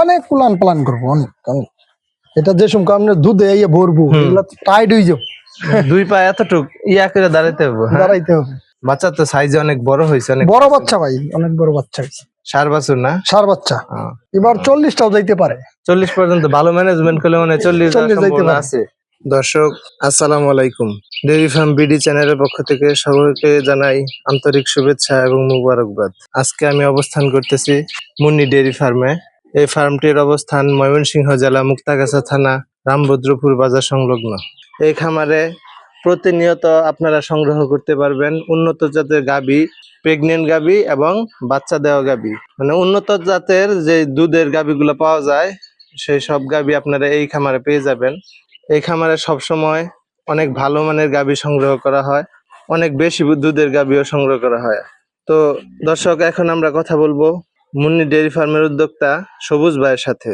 অনেক plan plan করব অনেক অনেক। এটা যে সময় আপনি দুধে ইয়ে ভরবো এগুলা টাইট হয়ে যাও দুই পা এতটুক ইয়া করে দাঁড়াইতে হবে হ্যাঁ? দাঁড়াইতে হবে। বাচ্চা তো সাইজে অনেক বড় হয়েছে অনেক বড় বাচ্চা ভাই অনেক বড় বাচ্চা হয়েছে সার বাছুর না? সার বাচ্চা। এবার চল্লিশটাও যাইতে পারে। চল্লিশ পর্যন্ত ভালো ম্যানেজমেন্ট করলে মানে চল্লিশ 40 যাইতে। আছে। দর্শক আসসালামু আলাইকুম। ডেইরি ফার্ম বিডি চ্যানেলের পক্ষ থেকে সকলকে জানাই আন্তরিক শুভেচ্ছা এবং মুবারকবাদ। আজকে আমি অবস্থান করতেছি মুন্নি ডেইরি ফার্মে এই ফার্মটির অবস্থান ময়মনসিংহ জেলা মুক্তাগাছা থানা রামভদ্রপুর বাজার সংলগ্ন। এই খামারে প্রতিনিয়ত আপনারা সংগ্রহ করতে পারবেন উন্নত জাতের গাবি, প্রেগনেন্ট গাবি এবং বাচ্চা দেওয়া গাবি। মানে উন্নত জাতের যে দুধের গাবিগুলো পাওয়া যায়, সেই সব গাবি আপনারা এই খামারে পেয়ে যাবেন। এই খামারে সবসময় অনেক ভালো মানের গাবি সংগ্রহ করা হয়, অনেক বেশি দুধের গাবিও সংগ্রহ করা হয়। তো দর্শক, এখন আমরা কথা বলব মুন্নি ডেয়ারি ফার্মের উদ্যোক্তা সবুজ ভাইয়ের সাথে।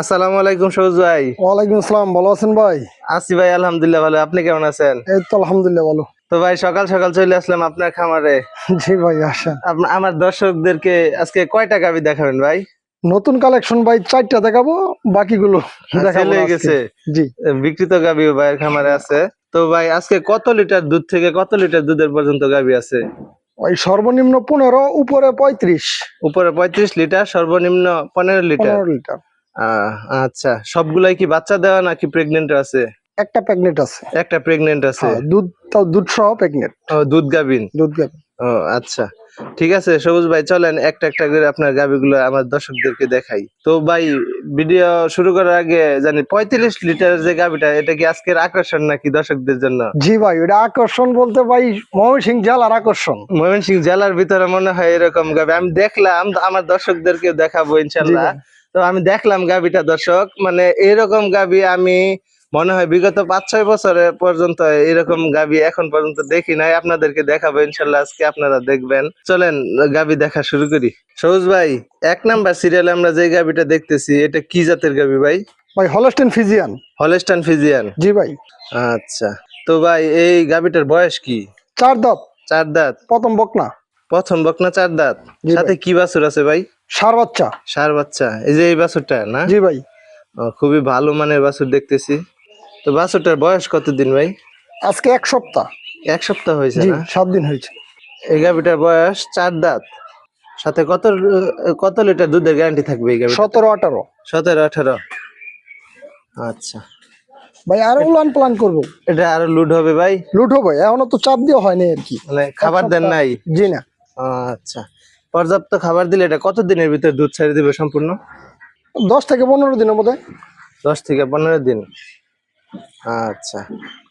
আসসালামু আলাইকুম সবুজ ভাই। ওয়ালাইকুম আসসালাম ভালো আছেন ভাই? আসি ভাই আলহামদুলিল্লাহ ভালো। আপনি কেমন আছেন? এই তো আলহামদুলিল্লাহ ভালো। তো ভাই সকাল সকাল চলে আসলাম আপনার খামারে। জি ভাই আসেন। আমার দর্শকদেরকে আজকে কয়টা গাবি দেখাবেন ভাই? নতুন কালেকশন ভাই চারটা দেখাবো বাকিগুলো দেখাবো ছেলে গেছে। জি। বিকৃত গাবিও ভাইয়ের খামারে আছে। তো ভাই আজকে কত লিটার দুধ থেকে কত লিটার দুধের পর্যন্ত গাবি আছে? ওই সর্বনিম্ন পনেরো উপরে পঁয়ত্রিশ। উপরে পঁয়ত্রিশ লিটার সর্বনিম্ন পনেরো লিটার? পনেরো লিটার। আচ্ছা সবগুলাই কি বাচ্চা দেওয়া নাকি প্রেগনেন্ট আছে? একটা প্রেগনেন্ট আছে। একটা প্রেগনেন্ট আছে? হ্যাঁ, দুধ তাও দুধ সহ প্রেগনেন্ট দুধ গাভিন দুধ গাভিন ও আচ্ছা। ঠিক আছে সবুজ ভাই চলেন একটা একটা করে আপনার গাবিগুলো আমার দর্শকদেরকে দেখাই। তো ভাই ভিডিও শুরু করার আগে জানি পঁয়ত্রিশ লিটার যে গাবিটা এটা কি আজকের আকর্ষণ নাকি দর্শকদের জন্য? জি ভাই ওটা আকর্ষণ বলতে ভাই ময়মনসিং জেলার আকর্ষণ। ময়মনসিংহ জেলার ভিতরে মনে হয় এরকম গাবি আমি দেখলাম আমার দর্শকদেরকে দেখাবো ইনশাল্লাহ। তো আমি দেখলাম গাবিটা দর্শক। মানে এরকম গাবি আমি মনে হয় বিগত পাঁচ ছয় বছরে পর্যন্ত এরকম গাবি এখন পর্যন্ত দেখি নাই। আপনাদেরকে দেখাবো ইনশাল্লাহ আজকে আপনারা দেখবেন। চলেন গাবি দেখা শুরু করি। সবুজ ভাই এক নাম্বার সিরিয়ালে আমরা যে গাবিটা দেখতেছি এটা কি জাতের গাবি ভাই? ভাই হলস্টেন ফিজিয়ান হলেস্টান ফিজিয়ান জি ভাই। আচ্ছা তো ভাই এই গাবিটার বয়স কি? চার দাঁত। চার দাঁত। প্রথম বকনা। প্রথম বকনা চার দাঁত। সাথে কি বাছুর আছে ভাই? সার বাচ্চা। সার বাচ্চা। এই যে এই বাছুরটা না? জি ভাই। ও, খুবই ভালো মানের বাছুর দেখতেছি। তো বাছুরটার বয়স কতদিন ভাই? আজকে এক সপ্তাহ। এক সপ্তাহ হয়েছে জি না? সাত দিন হয়েছে। এই গাভিটার বয়স চার দাঁত। সাথে কত কত লিটার দুধের গ্যারান্টি থাকবে এই গাভি সতেরো আঠারো। সতেরো আঠারো। আচ্ছা। ভাই আরও উলান প্লান করব। এটা আরও লুট হবে ভাই? লুট হবে এখনও তো চাপ দিয়ে হয়নি আর কি। মানে খাবার দেন নাই? জি না। আচ্ছা। পর্যাপ্ত খাবার দিলে এটা কত দিনের ভিতরে দুধ ছেড়ে দিবে সম্পূর্ণ? দশ থেকে পনেরো দিনের মধ্যে। দশ থেকে পনেরো দিন। আচ্ছা।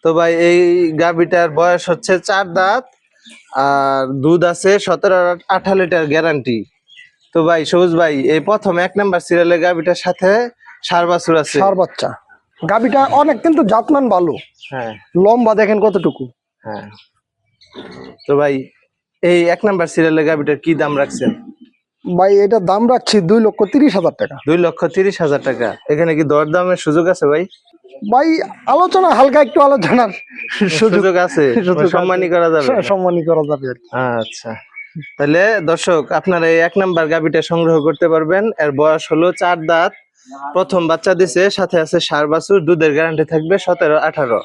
তো ভাই এই গাভিটার বয়স হচ্ছে চার দাঁত আর দুধ আছে সতেরো আঠা লিটার গ্যারান্টি তো ভাই সবুজ ভাই এই প্রথম এক নাম্বার সিরিয়ালের গাভিটার সাথে সার বাছুর আছে। সার বাচ্চা। গাবিটা অনেক কিন্তু জাতমান ভালো। হ্যাঁ। লম্বা দেখেন কতটুকু। হ্যাঁ। তো ভাই এই এক নাম্বার সিরিয়ালের গাভিটার কি দাম রাখছেন? ভাই এটা দাম রাখছি দুই লক্ষ তিরিশ হাজার টাকা। দুই লক্ষ তিরিশ হাজার টাকা। এখানে কি দরদামের সুযোগ আছে ভাই? ভাই আলোচনা হালকা একটু আলোচনার সুযোগ আছে। সম্মানই করা যাবে। সম্মানই করা যাবে আচ্ছা। তাহলে দর্শক আপনারা এই এক নাম্বার গাবিটা সংগ্রহ করতে পারবেন। এর বয়স হলো চার দাঁত। প্রথম বাচ্চা দিছে সাথে আছে সার বাছুর দুধের গ্যারান্টি থাকবে সতেরো আঠারো।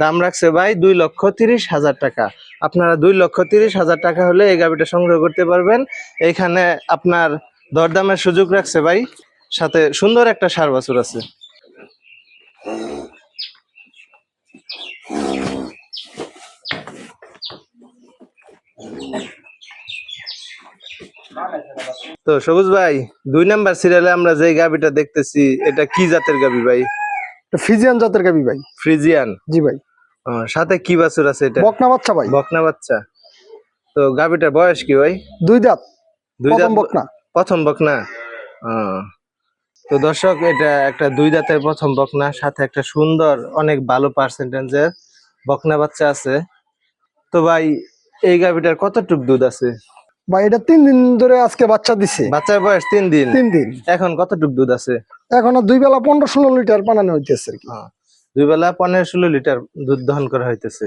দাম রাখছে ভাই দুই লক্ষ তিরিশ হাজার টাকা। আপনারা দুই লক্ষ তিরিশ হাজার টাকা হলে এই গাবিটা সংগ্রহ করতে পারবেন। এইখানে আপনার দরদামের সুযোগ রাখছে ভাই। সাথে সুন্দর একটা সার বাছুর আছে। তো সবুজ ভাই দুই নাম্বার সিরিয়ালে আমরা যে গাবিটা দেখতেছি এটা কি জাতের গাবি ভাই? ফ্রিজিয়ান জাতের গাবি ভাই। ফ্রিজিয়ান? জি ভাই। সাথে কি বাছুর আছে এটা? বকনা বাচ্চা ভাই। বকনা বাচ্চা। তো গাবিটার বয়স কি ভাই? দুই দাঁত দুই দাঁত বকনা। প্রথম বকনা? তো দর্শক এটা একটা দুই দাঁতের প্রথম বকনা সাথে একটা সুন্দর অনেক ভালো পার্সেন্টেজের বকনা বাচ্চা আছে। তো ভাই এই গাবিটার কতটুক দুধ আছে? ভাই এটা তিন দিন ধরে আজকে বাচ্চা দিছে। বাচ্চার বয়স তিন দিন? তিন দিন। এখন কতটুক দুধ আছে? এখনও দুই বেলা পনেরো ষোলো লিটার বানানো হইতেছে হ্যাঁ, দুই বেলা পনেরো ষোলো লিটার দুধ দহন করা হইতেছে।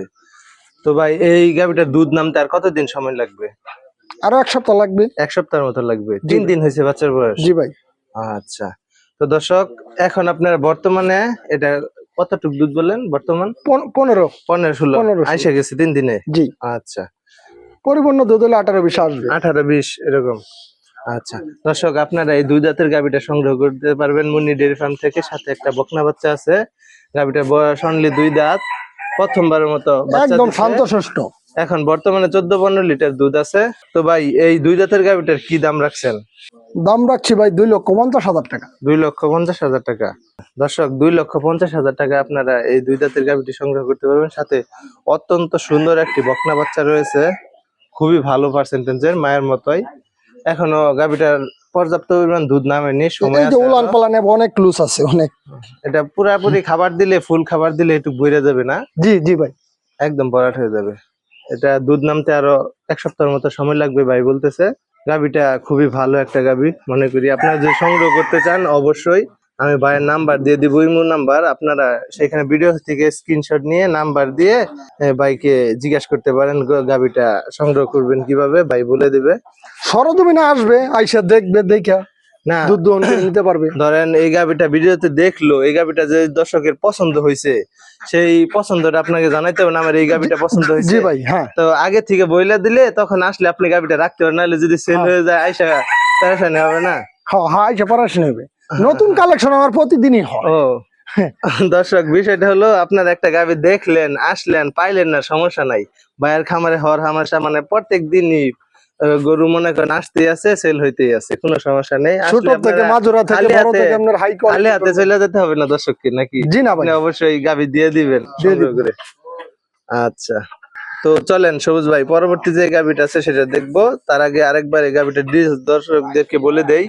তো ভাই এই গাভিটার দুধ নামতে আর কতদিন সময় লাগবে? আরও এক সপ্তাহ লাগবে। এক সপ্তাহের মতো লাগবে। তিন দিন হয়েছে বাচ্চার বয়স? জি ভাই। আচ্ছা। তো দর্শক এখন আপনার বর্তমানে এটা কতটুক দুধ বললেন বর্তমান? পন- পনেরো। পনেরো ষোলো। ষোলো। গেছে তিন দিনে? জি। আচ্ছা। পরিপূর্ণ দুধ হলে আঠারো বিশ আসবে। আঠারো বিশ এরকম। আচ্ছা। দর্শক আপনারা এই দুই দাঁতের গাবিটা সংগ্রহ করতে পারবেন মুন্নি ডেয়ারি ফার্ম থেকে। সাথে একটা বকনা বাচ্চা আছে। গাবিটার বয়স অনলি দুই দাঁত। প্রথমবারের মতো বাচ্চা একদম। শান্তশিষ্ট এখন বর্তমানে চোদ্দ পনেরো লিটার দুধ আছে। তো ভাই এই দুই দাঁতের গাবিটার কি দাম রাখছেন? দাম রাখছি ভাই দুই লক্ষ পঞ্চাশ হাজার টাকা। দুই লক্ষ পঞ্চাশ হাজার টাকা। দর্শক দুই লক্ষ পঞ্চাশ হাজার টাকা আপনারা এই দুই দাঁতের গাবিটি সংগ্রহ করতে পারবেন। সাথে অত্যন্ত সুন্দর একটি বকনা বাচ্চা রয়েছে। খুবই ভালো পার্সেন্টেজের মায়ের মতোই। এখনও গাবিটার পর্যাপ্ত পরিমাণ দুধ নামেনি সময় আছে উলান পালানে অনেক লুজ আছে অনেক। এটা পুরাপুরি খাবার দিলে ফুল খাবার দিলে একটু বইরে যাবে না? জি জি ভাই। একদম বরাট হয়ে যাবে। এটা দুধ নামতে আরও এক সপ্তাহের মতো সময় লাগবে ভাই বলতেছে। গাবিটা খুবই ভালো একটা গাবি, মনে করি। আপনারা যে সংগ্রহ করতে চান, অবশ্যই আমি ভাইয়ের নাম্বার দিয়ে দিব, ইমো নাম্বার। আপনারা সেখানে ভিডিও থেকে স্ক্রিনশট নিয়ে নাম্বার দিয়ে ভাইকে জিজ্ঞাসা করতে পারেন গাবিটা সংগ্রহ করবেন কীভাবে, ভাই বলে দিবে। সরজমিনে আসবে, আইসা দেখবে, দেখা। না। দুধ দোহন করে নিতে পারবে। ধরেন এই গাবিটা ভিডিওতে দেখল এই গাবিটা যে দর্শকের পছন্দ হয়েছে সেই পছন্দটা আপনাকে জানাইতে হবে আমার এই গাবিটা পছন্দ হয়েছে জি ভাই হ্যাঁ। তো আগে থেকে বইলা দিলে তখন আসলে আপনি গাবিটা রাখতে পারেন নাহলে যদি সেল হ্যাঁ। হয়ে যায় আইসা হবে না। হ্যাঁ হ্যাঁ আইসা হবে। নতুন কালেকশন আমার প্রতিদিনই হয়। ও। দর্শক বিষয়টা হলো আপনার একটা গাবি দেখলেন আসলেন পাইলেন না সমস্যা নাই। ভাইয়ের খামারে হর হামাশা মানে প্রত্যেক দিনই গরু মনে করেন আসতেই আছে সেল হইতেই আছে কোনো সমস্যা নেই। ছোট থেকে মাজুরা থেকে বড় থেকে আপনার হাই খালি হাতে চলে যেতে হবে না দর্শককে নাকি? জি না ভাই। অবশ্যই গাবি দিয়ে দিবেন করে। আচ্ছা। তো চলেন সবুজ ভাই পরবর্তী যে গাবিটা আছে সেটা দেখব। তার আগে আরেকবার এই গাবিটার দর্শকদেরকে বলে দেই।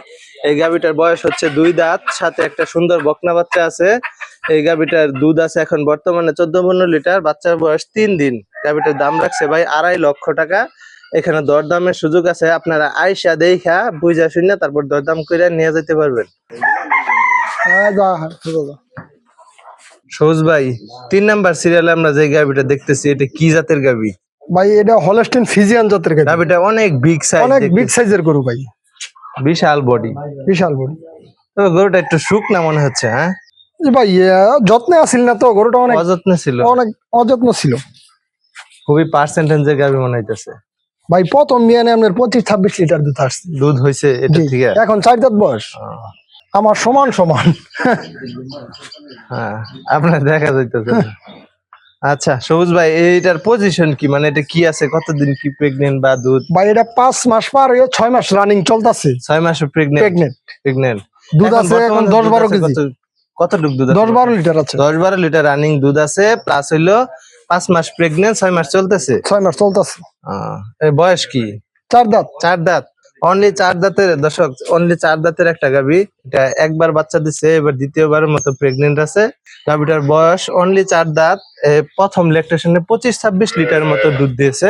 এই গাবিটার বয়স হচ্ছে দুই দাঁত সাথে একটা সুন্দর বকনা বাচ্চা আছে। এই গাবিটার দুধ আছে এখন বর্তমানে চোদ্দ পনেরো লিটার বাচ্চার বয়স তিন দিন। গাবিটার দাম রাখছে ভাই আড়াই লক্ষ টাকা। এখানে দরদামের সুযোগ আছে আপনারা আইসা দেখা বুঝা শুনে তারপর দরদাম করে নিয়ে যেতে পারবেন। হ্যাঁ। সবুজ ভাই তিন নাম্বার সিরিয়ালে আমরা যে গাবিটা দেখতেছি এটা কি জাতের গাবি ভাই এটা হলস্টিন ফিজিয়ান জাতের গাড়ি গাবিটা অনেক বিগ সাইজ অনেক বিগ সাইজের গরু ভাই। বিশাল বডি বিশাল বডি তবে গরুটা একটু শুকনা মনে হচ্ছে হ্যাঁ? ভাই যত্নে আসিল না তো গরুটা অনেক অযত্ন ছিল। অনেক অযত্ন ছিল। খুবই পার্সেন্টেজের গাবি মনে হইতেছে। ভাই প্রথম বিয়ানে আপনার পঁচিশ ছাব্বিশ লিটার দুধ আসছে। দুধ হয়েছে এটা ঠিক আছে এখন চার দাঁত বয়স। আমার সমান সমান। হ্যাঁ আপনার দেখা যাইতেছে। আচ্ছা সবুজ ভাই এইটার পজিশন কি? মানে এটা কি আছে? কতদিন কি প্রেগনেন্ট বা দুধ? ভাই এটা পাঁচ মাস পার হয়ে ছয় মাস রানিং চলতেছে। ছয় মাসে প্রেগনেন্ট প্রেগনেন্ট প্রেগনেন্ট দুধ আছে এখন দশ বারো কেজি। কতটুক দুধ দশ বারো লিটার আছে। দশ বারো লিটার রানিং দুধ আছে প্লাস হইল পাঁচ মাস প্রেগনেন্ট ছয় মাস চলতেছে? ছয় মাস চলতেছে। বয়স কি? চার দাঁত। চার দাঁত? অনলি চার দাঁতের দর্শক অনলি চার দাঁতের একটা গাবি এটা একবার বাচ্চা দিছে এবার দ্বিতীয়বারের মতো প্রেগনেন্ট আছে। গাবিটার বয়স অনলি চার দাঁত। প্রথম লেকটেশনে পঁচিশ ছাব্বিশ লিটার মতো দুধ দিয়েছে।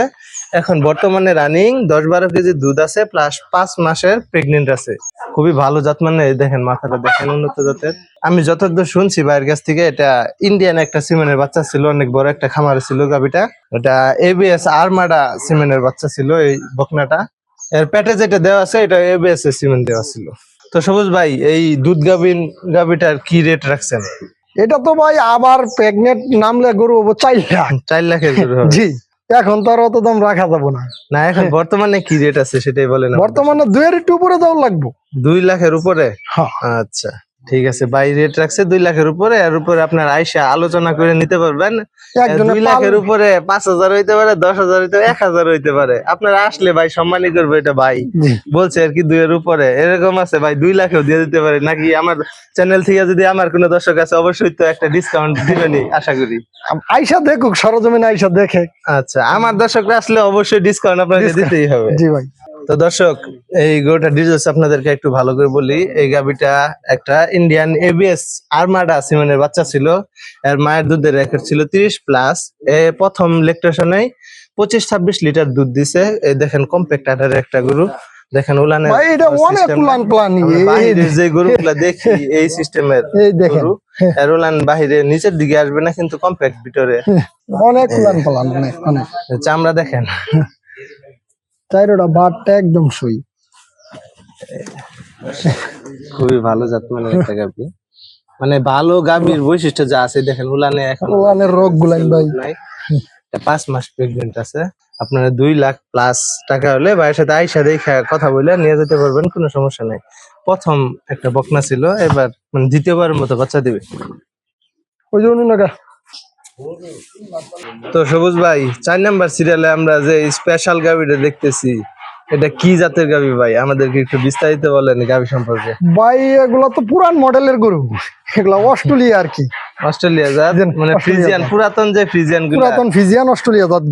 এখন বর্তমানে রানিং দশ বারো কেজি দুধ আছে প্লাস পাঁচ মাসের প্রেগনেন্ট আছে। খুবই ভালো জাত মানে দেখেন মাথাটা দেখেন উন্নত জাতের। আমি যতদূর শুনছি ভাইয়ের কাছ থেকে এটা ইন্ডিয়ান একটা সিমেন্টের বাচ্চা ছিল অনেক বড় একটা খামারে ছিল গাবিটা এটা এবিএস আরমাডা সিমেন্টের বাচ্চা ছিল এই বকনাটা। এর প্যাটে যেটা দেওয়া আছে এটা এবিএস এর সিমেন্ট দেওয়া ছিল। তো সবুজ ভাই এই দুধ গাবিন গাবিটার কি রেট রাখছেন? এটা তো ভাই আবার প্রেগনেন্ট নামলে গরু হব চার লাখ। চার লাখের জি। এখন তো আর অত দাম রাখা যাব না। না এখন বর্তমানে কি রেট আছে সেটাই বলেন না। বর্তমানে দুয়ের একটু উপরে দাম লাগবো। দুই লাখের উপরে? হ্যাঁ। আচ্ছা। ঠিক আছে বাই রেট রাখছে দুই লাখের উপরে আর উপরে আপনার আয়সা আলোচনা করে নিতে পারবেন। দুই লাখের উপরে পাঁচ হাজার হইতে পারে দশ হাজার হইতে এক হাজার হইতে পারে। আপনারা আসলে ভাই সম্মানই করব এটা ভাই। বলছে আর কি দুইয়ের উপরে। এরকম আছে ভাই দুই লাখেও দিয়ে দিতে পারে। নাকি আমার চ্যানেল থেকে যদি আমার কোনো দর্শক আছে অবশ্যই তো একটা ডিসকাউন্ট দিবেনই আশা করি। আইসা দেখুক সরজমিনে আইসা দেখে। আচ্ছা আমার দর্শকরা আসলে অবশ্যই ডিসকাউন্ট আপনাকে দিতেই হবে। জি ভাই। তো দর্শক এই গরুটা ডিটেলস আপনাদেরকে একটু ভালো করে বলি। এই গাবিটা একটা ইন্ডিয়ান এবিএস আর্মাডা সিমেন্টের বাচ্চা ছিল। এর মায়ের দুধের রেকর্ড ছিল তিরিশ প্লাস এ প্রথম লেকটেশনে পঁচিশ ছাব্বিশ লিটার দুধ দিছে। দেখেন কম্প্যাক্ট আটারের একটা গরু। দেখেন উলানের বাহিরে যে গরুগুলা দেখি এই সিস্টেমের এই দেখেন। গরু এর উলান বাহিরে নিচের দিকে আসবে না কিন্তু কম্প্যাক্ট ভিতরে। প্লান অনেক। চামড়া দেখেন। চাইরোটা বাটটা একদম সই। খুবই ভালো জাত মানের একটা গাভী। মানে ভালো গাভীর বৈশিষ্ট্য যা আছে দেখেন উলানে এখন ওলানের রোগ গুলাইন ভাই পাঁচ মাস প্রেগনেন্ট আছে। আপনারা দুই লাখ প্লাস টাকা হলে ভাইয়ের সাথে আইসা দেখে কথা বলে নিয়ে যেতে পারবেন কোনো সমস্যা নাই। প্রথম একটা বকনা ছিল এবার মানে দ্বিতীয়বারের মতো বাচ্চা দিবে। ওই জন্য। তো সবুজ ভাই চার নাম্বার সিরিয়ালে আমরা যে স্পেশাল গাভিটা দেখতেছি এটা কি জাতের গাভি ভাই? আমাদেরকে একটু বিস্তারিত বলেন গাভি সম্পর্কে। ভাই এগুলা তো পুরান মডেলের গরু। এগুলা অস্ট্রেলিয়া আর কি। অস্ট্রেলিয়া জাত? মানে ফ্রিজিয়ান পুরাতন যে ফ্রিজিয়ানগুলা। পুরাতন ফিজিয়ান অস্ট্রেলিয়া জাত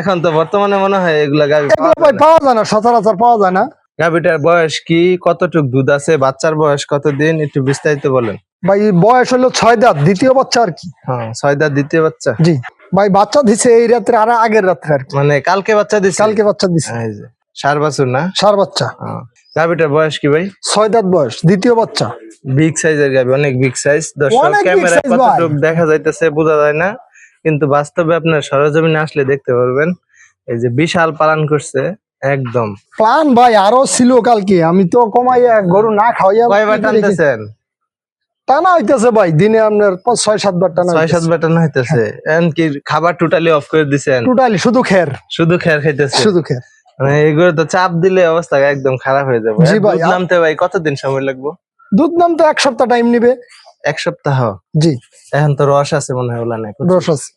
এখন তো বর্তমানে মনে হয় এগুলা গাভি এগুলো ভাই পাওয়া যায় না সচরাচর পাওয়া যায় না। গাভিটার বয়স কি? কতটুক দুধ আছে? বাচ্চার বয়স কতদিন? একটু বিস্তারিত বলেন। ভাই বয়স হলো ছয় দাঁত দ্বিতীয় বাচ্চা আর কি। হ্যাঁ ছয় দাঁত দ্বিতীয় বাচ্চা। জি। ভাই বাচ্চা দিছে এই রাত্রে আর আগের রাত্রে আর কি। মানে কালকে বাচ্চা দিচ্ছে কালকে বাচ্চা দিছে। এই যে, সার বাছুর না? সার বাচ্চা। হ্যাঁ। গাভিটার বয়স কি ভাই? ছয় দাঁত বয়স দ্বিতীয় বাচ্চা। বিগ সাইজের গাভি অনেক বিগ সাইজ। দর্শক ক্যামেরায় কতটুকু দেখা যাইতেছে বোঝা যায় না কিন্তু বাস্তবে আপনার সরজমিনে আসলে দেখতে পারবেন এই যে বিশাল পালন করছে একদম। প্লান ভাই আরও ছিল কালকে। আমি তো কমাইয়া গরু না খাওয়াইয়া কয়বার টানতেছেন? টানা হইতেছে ভাই দিনে আপনার ছয় সাতবার টানা ছয় সাত বাটন হইতেছে। এমনকি খাবার টোটালি অফ করে দিছেন? টোটালি শুধু খের। শুধু খেয়ার খাইতেছে শুধু খের। মানে এগুলো তো চাপ দিলে অবস্থা একদম খারাপ হয়ে যাবে। দুধ নামতে ভাই কতদিন সময় লাগবে? দুধ নাম তো এক সপ্তাহ টাইম নিবে। এক সপ্তাহ? জি। এখন তো রস আছে মনে হয় উলানে। রস আছে।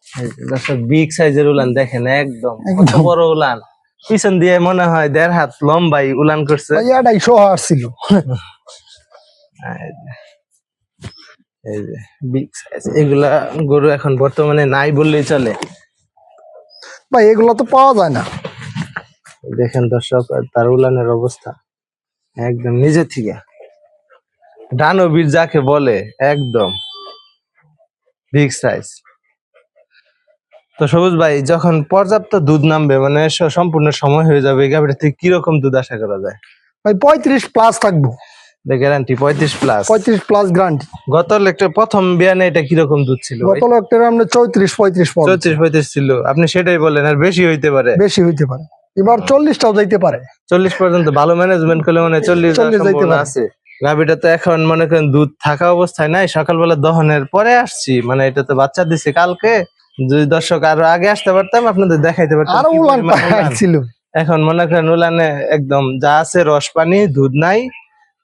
বিগ সাইজের উলান দেখেন একদম। কত বড় উলান। পিছন দিয়ে মনে হয় দেড় হাত লম্বাই উলান করছে। এটাই সোহা আসছিল এই যে, বিগ সাইজ এগুলা গরু এখন বর্তমানে নাই বললেই চলে। ভাই এগুলো তো পাওয়া যায় না। দেখেন দর্শক তার উলানের অবস্থা একদম নিজে থেকে। ডানবীর যাকে বলে একদম বিগ সাইজ তো সবুজ ভাই যখন পর্যাপ্ত দুধ নামবে মানে সম্পূর্ণ সময় হয়ে যাবে গাভীটা থেকে কীরকম দুধ আশা করা যায়? ভাই পঁয়ত্রিশ প্লাস থাকব। গ্যারান্টি পঁয়ত্রিশ প্লাস পঁয়ত্রিশ প্লাস গ্রান্টি গত একটা প্রথম বিয়ানে এটা কীরকম দুধ ছিল? গত লোকটার আমরা চৌত্রিশ পঁয়ত্রিশ চৌত্রিশ পঁয়ত্রিশ ছিল। আপনি সেটাই বলেন আর বেশি হইতে পারে। বেশি হইতে পারে। এবার চল্লিশটাও যাইতে পারে। চল্লিশ পর্যন্ত ভালো ম্যানেজমেন্ট করলে মানে চল্লিশ 40 যাইতে পারে। আছে। গাভীটা তো এখন মনে করেন দুধ থাকা অবস্থায় নাই সকালবেলা দহনের পরে আসছি। মানে এটা তো বাচ্চা দিছে কালকে যদি দর্শক আরও আগে আসতে পারতাম আপনাদের দেখাইতে পারতাম আরও উলান। ছিল। এখন মনে করেন উলানে একদম যা আছে রস পানি দুধ নাই।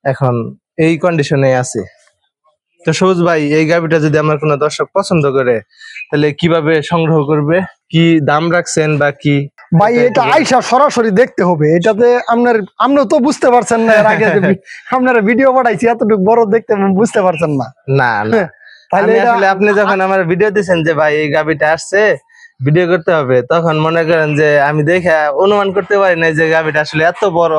এখন এই কন্ডিশনে আছে। তো সবুজ ভাই এই গাভিটা যদি আমার কোনো দর্শক পছন্দ করে তাহলে কীভাবে সংগ্রহ করবে? কি দাম রাখছেন বা কি? ভাই এটা আইসা সরাসরি দেখতে হবে। এটাতে আপনার আপনিও তো বুঝতে পারছেন না এর আগে আপনারা ভিডিও পাঠাইছি এতটুকু বড় দেখতে বুঝতে পারছেন না। না না। তাহলে আসলে আপনি যখন আমার ভিডিও দিছেন যে ভাই এই গাভিটা আসছে ভিডিও করতে হবে তখন মনে করেন যে আমি দেখে অনুমান করতে পারি না যে গাভিটা আসলে এত বড়।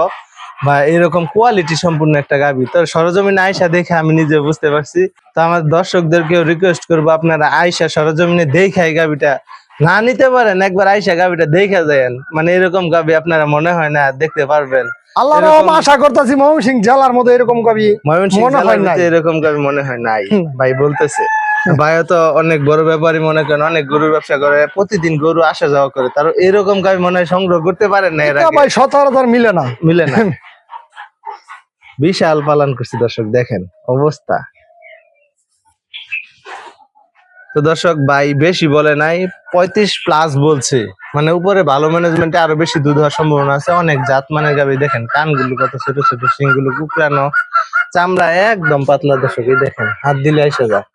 বা এরকম কোয়ালিটি সম্পূর্ণ একটা গাভি তো সরজমিনে আয়সা দেখে আমি নিজে বুঝতে পারছি। তো আমার দর্শকদেরকেও রিকোয়েস্ট করব আপনারা আয়সা সরজমিনে দেখে এই গাভিটা না নিতে পারেন একবার আয়সা গাভিটা দেখে যান মানে এরকম গাভি আপনারা মনে হয় না দেখতে পারবেন। আল্লাহ এরকম- রহম আশা করতেছি জেলার মধ্যে এরকম কবি এরকম মনে হয় নাই। ভাই বলতেছে ভাইও তো অনেক বড় ব্যাপারী মনে করেন অনেক গরুর ব্যবসা করে প্রতিদিন গরু আসা যাওয়া করে। তার এরকম গাভি মনে হয় সংগ্রহ করতে পারেন না ভাই সচরাচর মিলে না। মিলে না। বিশাল পালন করছি দর্শক, দেখেন অবস্থা। তো দর্শক, ভাই, বেশি বলে নাই, পঁয়ত্রিশ প্লাস বলছে। মানে উপরে ভালো ম্যানেজমেন্টে আরও বেশি দুধ হওয়ার সম্ভাবনা আছে। অনেক জাত মানের গাবি দেখেন কানগুলো কত ছোট ছোট, শিংগুলো কুকরানো চামড়া একদম পাতলা দর্শক, এই দেখেন, হাত দিলে এসে যায়।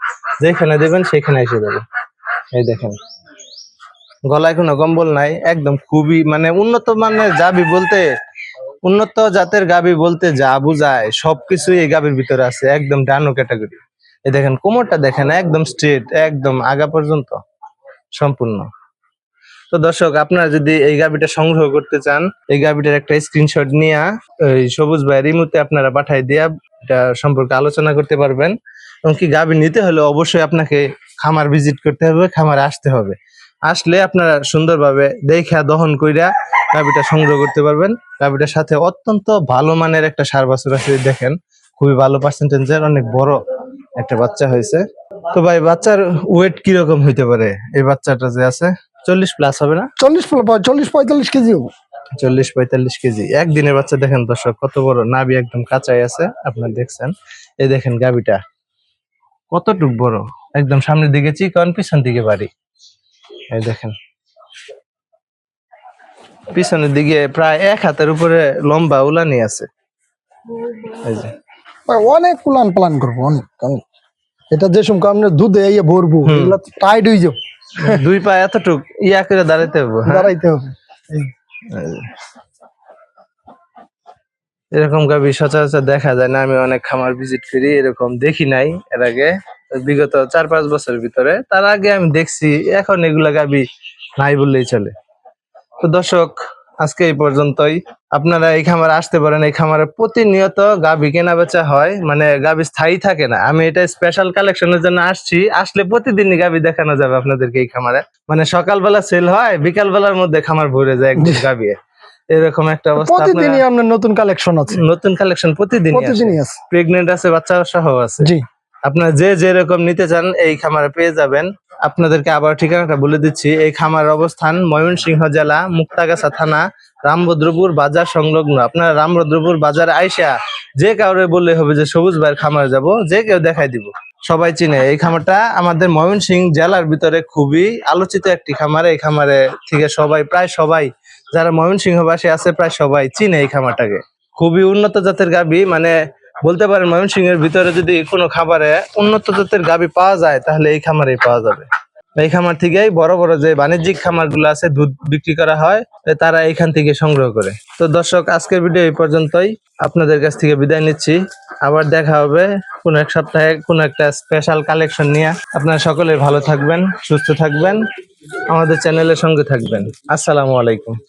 যেখানে দেবেন সেখানে এসে যাবে। এই দেখেন, গলায় কোনো কম্বল নাই, একদম খুবই মানে উন্নত মানের যাবি বলতে উন্নত জাতের গাবি বলতে যা বুঝায়, সবকিছুই এই গাবির ভিতরে আছে, একদম ডানো ক্যাটাগরি এই দেখেন, কোমরটা দেখেন, একদম স্ট্রেট একদম আগা পর্যন্ত সম্পূর্ণ। তো দর্শক, আপনারা যদি এই গাবিটা সংগ্রহ করতে চান, এই গাবিটার একটা স্ক্রিনশট নিয়ে ওই সবুজ ভাই রিমুতে আপনারা পাঠাই দিয়া এটা সম্পর্কে আলোচনা করতে পারবেন। এবং কি গাবি নিতে হলে অবশ্যই আপনাকে খামার ভিজিট করতে হবে, খামারে আসতে হবে। আসলে আপনারা সুন্দরভাবে দেখা দহন কইরা গাবিটা সংগ্রহ করতে পারবেন। গাবিটার সাথে অত্যন্ত ভালো মানের একটা সার বাছুর আছে দেখেন খুবই ভালো পার্সেন্টেজের অনেক বড় একটা বাচ্চা হয়েছে। তো ভাই বাচ্চার ওয়েট কীরকম হইতে পারে? এই বাচ্চাটা যে আছে চল্লিশ প্লাস হবে না? চল্লিশ চল্লিশ পঁয়তাল্লিশ কেজি চল্লিশ পঁয়তাল্লিশ কেজি। একদিনের বাচ্চা দেখেন দর্শক কত বড় নাবি একদম কাঁচাই আছে আপনার দেখছেন। এই দেখেন গাবিটা কতটুক বড়? একদম সামনের দিকে চিকন পিছন দিকে বাড়ি এই দেখেন। পিছনের দিকে প্রায় এক হাতের উপরে লম্বা উলানি আছে। এই যে। অনেক প্লান প্লান করব অনেক অনেক। এটা যে সময় আমরা দুধে ইয়ে ভরবো। এগুলা টাইট হয়ে যাও দুই পা এতটুক ইয়া করে দাঁড়াইতে হবে হ্যাঁ? দাঁড়াইতে হবে। এরকম গাবি সচরাচর দেখা যায় না আমি অনেক খামার ভিজিট করি এরকম দেখি নাই এর আগে। বিগত চার পাঁচ বছরের ভিতরে তার আগে আমি দেখছি এখন এগুলা গাবি নাই বললেই চলে। তো দর্শক আজকে এই পর্যন্তই। আপনারা এই খামারে আসতে পারেন এই খামারে প্রতিনিয়ত গাবি কেনা বেচা হয় মানে গাবি স্থায়ী থাকে না। আমি এটা স্পেশাল কালেকশনের জন্য আসছি আসলে প্রতিদিনই গাবি দেখানো যাবে আপনাদেরকে এই খামারে। মানে সকালবেলা সেল হয় বিকাল বেলার মধ্যে খামার ভরে যায় একদম গাবি। এরকম একটা অবস্থা প্রতিদিনই আপনার নতুন কালেকশন আছে। নতুন কালেকশন প্রতিদিন প্রতিদিনই আছে প্রেগনেন্ট আছে বাচ্চা সহ আছে। জি। আপনারা যে যেরকম নিতে চান এই খামারে পেয়ে যাবেন। আপনাদেরকে আবার ঠিকানাটা বলে দিচ্ছি। এই খামার অবস্থান ময়মনসিংহ জেলা, মুক্তাগাছা থানা, রামভদ্রপুর বাজার সংলগ্ন। আপনারা রামভদ্রপুর বাজার আইসা যে কাউরে বললে হবে যে সবুজ ভাইয়ের খামারে যাব, যে কেউ দেখাই দিব। সবাই চিনে। এই খামারটা আমাদের ময়মনসিংহ জেলার ভিতরে খুবই আলোচিত একটি খামার। এই খামারে থেকে সবাই, প্রায় সবাই, যারা ময়মনসিংহবাসী আছে, প্রায় সবাই চিনে এই খামারটাকে। খুবই উন্নত জাতের গাবি মানে বলতে পারেন ময়মনসিংহের ভিতরে যদি কোনো খাবারে উন্নত জাতের গাবি পাওয়া যায়, তাহলে এই খামারেই পাওয়া যাবে। এই খামার থেকেই বড় বড় যে বাণিজ্যিক খামারগুলো আছে, দুধ বিক্রি করা হয়, তারা এখান থেকে সংগ্রহ করে। তো দর্শক, আজকের ভিডিও এই পর্যন্তই। আপনাদের কাছ থেকে বিদায় নিচ্ছি। আবার দেখা হবে কোন এক সপ্তাহে কোন একটা স্পেশাল কালেকশন নিয়ে। আপনারা সকলে ভালো থাকবেন, সুস্থ থাকবেন। আমাদের চ্যানেলের সঙ্গে থাকবেন। আসসালামু আলাইকুম।